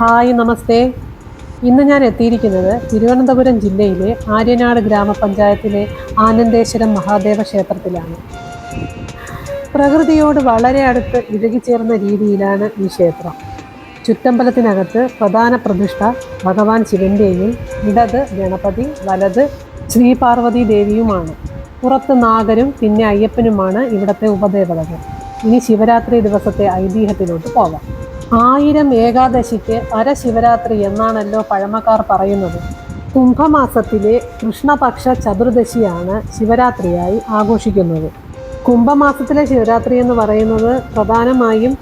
Hi നമസ്തേ. ഇന്ന് ഞാൻ എത്തിയിരിക്കുന്നത് തിരുവനന്തപുരം ജില്ലയിലെ ആര്യനാട് ഗ്രാമപഞ്ചായത്തിലെ ആനന്ദേശ്വരം മഹാദേവ ക്ഷേത്രത്തിലാണ്. പ്രകൃതിയോട് വളരെ അടുത്ത് ഇഴുകിച്ചേർന്ന രീതിയിലാണ് ഈ ക്ഷേത്രം. ചുറ്റമ്പലത്തിനകത്ത് പ്രധാന പ്രതിഷ്ഠ ഭഗവാൻ ശിവന്റെയും ഇടത് ഗണപതി വലത് ശ്രീപാർവതി ദേവിയുമാണ്. പുറത്ത് നാഗരും പിന്നെ അയ്യപ്പനുമാണ് ഇവിടുത്തെ ഉപദേവതകൾ. ഇനി ശിവരാത്രി ദിവസത്തെ ഐതിഹ്യത്തിലോട്ട് പോകാം. ആയിരം ഏകാദശിക്ക് അരശിവരാത്രി എന്നാണല്ലോ പഴമക്കാർ പറയുന്നത്. കുംഭമാസത്തിലെ കൃഷ്ണപക്ഷ ചതുർദശിയാണ് ശിവരാത്രിയായി ആഘോഷിക്കുന്നത്. കുംഭമാസത്തിലെ ശിവരാത്രി എന്ന് പറയുന്നത് പ്രധാനമായും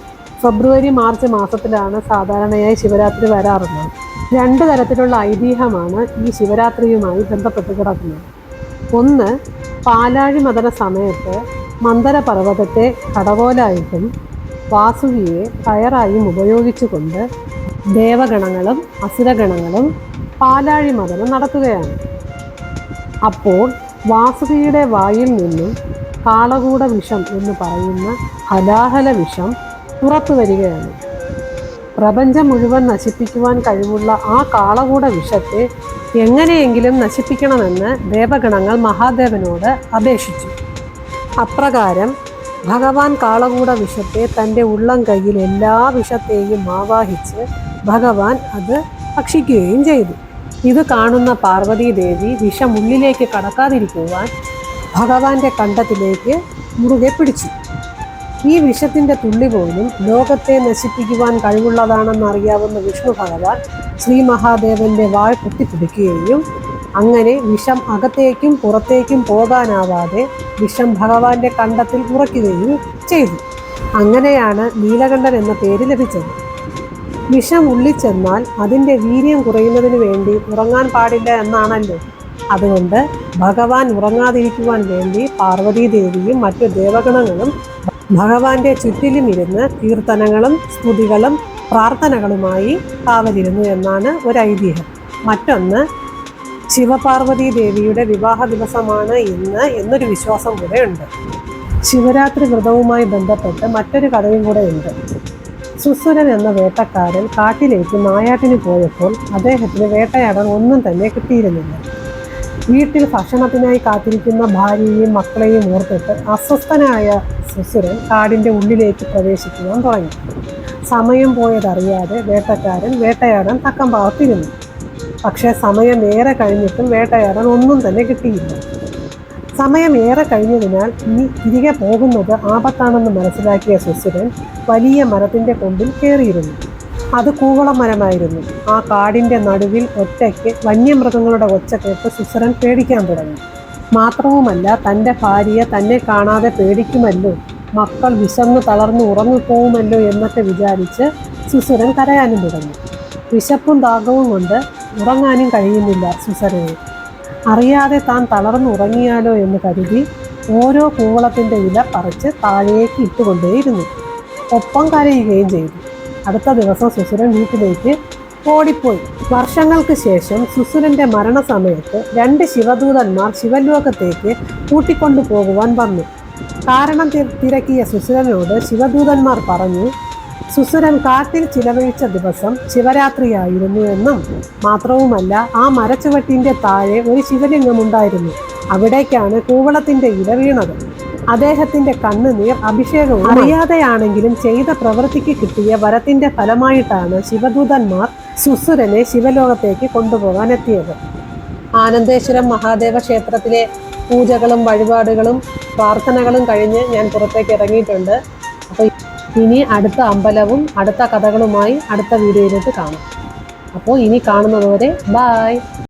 ഫെബ്രുവരി മാർച്ച് മാസത്തിലാണ് സാധാരണയായി ശിവരാത്രി വരാറുള്ളത്. രണ്ട് തരത്തിലുള്ള ഐതിഹ്യമാണ് ഈ ശിവരാത്രിയുമായി ബന്ധപ്പെട്ട് കിടക്കുന്നത്. ഒന്ന് പാലാഴി മതന സമയത്ത് മന്ദര പർവതത്തെ കടകോലായിട്ടും വാസുകിയെ കയറായും ഉപയോഗിച്ചുകൊണ്ട് ദേവഗണങ്ങളും അസുരഗണങ്ങളും പാലാഴി മദനം നടത്തുകയാണ്. അപ്പോൾ വാസുകിയുടെ വായിൽ നിന്നും കാളകൂട വിഷം എന്ന് പറയുന്ന ഹലാഹല വിഷം പുറത്തു വരികയാണ്. പ്രപഞ്ചം മുഴുവൻ നശിപ്പിക്കുവാൻ കഴിവുള്ള ആ കാളകൂട വിഷത്തെ എങ്ങനെയെങ്കിലും നശിപ്പിക്കണമെന്ന് ദേവഗണങ്ങൾ മഹാദേവനോട് അപേക്ഷിച്ചു. അപ്രകാരം ഭഗവാൻ കാളകൂട വിഷത്തെ തന്റെ ഉള്ളം കയ്യിൽ എല്ലാ വിഷത്തെയും ആവാഹിച്ച് ഭഗവാൻ അത് ഭക്ഷിക്കുകയും ചെയ്തു. ഇത് കാണുന്ന പാർവതീദേവി വിഷം ഉള്ളിലേക്ക് കടക്കാതിരിക്കുവാൻ ഭഗവാന്റെ കണ്ടത്തിലേക്ക് മുറുകെ പിടിച്ചു. ഈ വിഷത്തിന്റെ തുള്ളി പോലും ലോകത്തെ നശിപ്പിക്കുവാൻ കഴിവുള്ളതാണെന്ന് അറിയാവുന്ന വിഷ്ണു ഭഗവാൻ ശ്രീ മഹാദേവന്റെ വാൾ കുത്തിപ്പിടിക്കുകയും അങ്ങനെ വിഷം അകത്തേക്കും പുറത്തേക്കും പോകാനാവാതെ വിഷം ഭഗവാന്റെ കണ്ടത്തിൽ ഉറയ്ക്കുകയും ചെയ്തു. അങ്ങനെയാണ് നീലകണ്ഠൻ എന്ന പേര് ലഭിച്ചത്. വിഷം ഉള്ളിച്ചെന്നാൽ അതിന്റെ വീര്യം കുറയുന്നതിന് വേണ്ടി ഉറങ്ങാൻ പാടില്ല എന്നാണല്ലോ. അതുകൊണ്ട് ഭഗവാൻ ഉറങ്ങാതിരിക്കുവാൻ വേണ്ടി പാർവതീദേവിയും മറ്റു ദേവഗണങ്ങളും ഭഗവാന്റെ ചുറ്റിലും ഇരുന്ന് കീർത്തനങ്ങളും സ്തുതികളും പ്രാർത്ഥനകളുമായി കാവലിരുന്നു എന്നാണ് ഒരു ഐതിഹ്യം മറ്റൊന്ന് ശിവപാർവതി ദേവിയുടെ വിവാഹ ദിവസമാണ് ഇന്ന് എന്നൊരു വിശ്വാസം കൂടെ ഉണ്ട്. ശിവരാത്രി വ്രതവുമായി ബന്ധപ്പെട്ട് മറ്റൊരു കഥയും കൂടെ ഉണ്ട്. സുസുരൻ എന്ന വേട്ടക്കാരൻ കാട്ടിലേക്ക് നായാട്ടിന് പോയപ്പോൾ അദ്ദേഹത്തിന് വേട്ടയാടാൻ ഒന്നും തന്നെ കിട്ടിയിരുന്നില്ല. വീട്ടിൽ ഭക്ഷണത്തിനായി കാത്തിരിക്കുന്ന ഭാര്യയെയും മക്കളെയും ഓർത്തിട്ട് അസ്വസ്ഥനായ സുസുരൻ കാടിന്റെ ഉള്ളിലേക്ക് പ്രവേശിക്കുവാൻ തുടങ്ങി. സമയം പോയതറിയാതെ വേട്ടക്കാരൻ വേട്ടയാടാൻ തക്കം പാർത്തിരുന്നു. പക്ഷേ സമയം ഏറെ കഴിഞ്ഞിട്ടും വേട്ടയാടാൻ ഒന്നും തന്നെ കിട്ടിയില്ല. സമയം ഏറെ കഴിഞ്ഞതിനാൽ ഇനി തിരികെ പോകുന്നത് ആപത്താണെന്ന് മനസ്സിലാക്കിയ സുസുരൻ വലിയ മരത്തിന്റെ കൊമ്പിൽ കയറിയിരുന്നു അത് കൂവളം മരമായിരുന്നു. ആ കാടിന്റെ നടുവിൽ ഒറ്റയ്ക്ക് വന്യമൃഗങ്ങളുടെ ഒച്ച കേട്ട് സുസുരൻ പേടിക്കാൻ തുടങ്ങി. മാത്രവുമല്ല തന്റെ ഭാര്യയെ തന്നെ കാണാതെ പേടിക്കുമല്ലോ. മക്കൾ വിശന്ന് തളർന്നു ഉറങ്ങിപ്പോവുമല്ലോ എന്നൊക്കെ വിചാരിച്ച് സുസുരൻ കരയാനും തുടങ്ങി. വിശപ്പും ദാഹവും കൊണ്ട് ഉറങ്ങാനും കഴിയുന്നില്ല സുസരയെ അറിയാതെ താൻ തളർന്നു ഉറങ്ങിയാലോ എന്ന് കരുതി ഓരോ കൂവളത്തിന്റെ ഇല പറിച്ച് താഴേക്ക് ഇട്ടുകൊണ്ടേയിരുന്നു. ഒപ്പം കരയുകയും ചെയ്തു. അടുത്ത ദിവസം സുസുരൻ വീട്ടിലേക്ക് ഓടിപ്പോയി. വർഷങ്ങൾക്ക് ശേഷം സുസുരന്റെ മരണസമയത്ത് രണ്ട് ശിവദൂതന്മാർ ശിവലോകത്തേക്ക് കൂട്ടിക്കൊണ്ടു പോകുവാൻ വന്നു. കാരണം തിരക്കിയ സുസുരനോട് ശിവദൂതന്മാർ പറഞ്ഞു സുസുരൻ കാട്ടിൽ ചിലവഴിച്ച ദിവസം ശിവരാത്രിയായിരുന്നു എന്നും മാത്രവുമല്ല ആ മരച്ചുവട്ടിന്റെ താഴെ ഒരു ശിവലിംഗമുണ്ടായിരുന്നു. അവിടേക്കാണ് കൂവളത്തിന്റെ ഇല വീണത്. അദ്ദേഹത്തിന്റെ കണ്ണുനീർ അഭിഷേകവും അറിയാതെയാണെങ്കിലും ചെയ്ത പ്രവൃത്തിക്ക് കിട്ടിയ വരത്തിന്റെ ഫലമായിട്ടാണ് ശിവദൂതന്മാർ സുസുരനെ ശിവലോകത്തേക്ക് കൊണ്ടുപോകാൻ എത്തിയത് ആനന്ദേശ്വരം മഹാദേവ ക്ഷേത്രത്തിലെ പൂജകളും വഴിപാടുകളും പ്രാർത്ഥനകളും കഴിഞ്ഞ് ഞാൻ പുറത്തേക്ക് ഇറങ്ങിയിട്ടുണ്ട്. അപ്പോൾ ഇനി അടുത്ത അമ്പലവും അടുത്ത കഥകളുമായി അടുത്ത വീഡിയോയിലേക്ക് കാണാം. അപ്പോൾ ഇനി കാണുന്നതുവരെ ബായ്